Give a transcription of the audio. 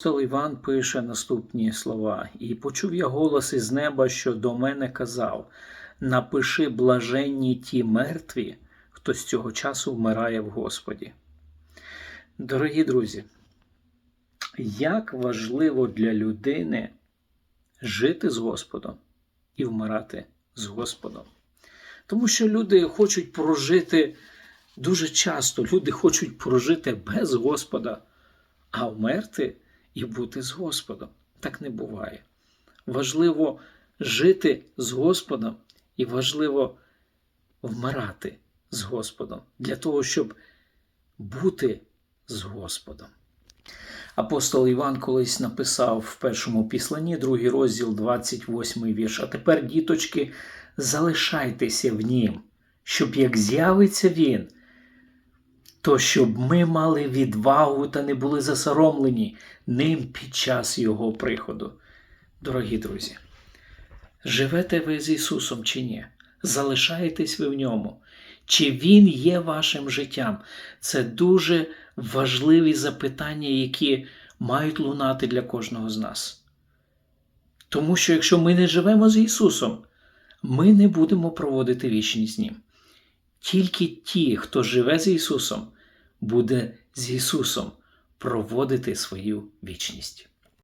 Апостол Іван пише наступні слова: І почув я голос із неба, що до мене казав: Напиши блаженні ті мертві, хто з цього часу вмирає в Господі. Дорогі друзі, як важливо для людини жити з Господом і вмирати з Господом. Тому що люди хочуть прожити дуже часто, люди хочуть прожити без Господа, а вмерти і бути з Господом. Так не буває. Важливо жити з Господом і важливо вмирати з Господом для того, щоб бути з Господом. Апостол Іван колись написав в першому післанні, другий розділ, 28 вірш. А тепер, діточки, залишайтеся в нім, щоб як з'явиться він, то щоб ми мали відвагу та не були засоромлені ним під час Його приходу. Дорогі друзі, живете ви з Ісусом чи ні? Залишаєтесь ви в ньому? Чи Він є вашим життям? Це дуже важливі запитання, які мають лунати для кожного з нас. Тому що якщо ми не живемо з Ісусом, ми не будемо проводити вічність з Ним. Тільки ті, хто живе з Ісусом, буде з Ісусом проводити свою вічність.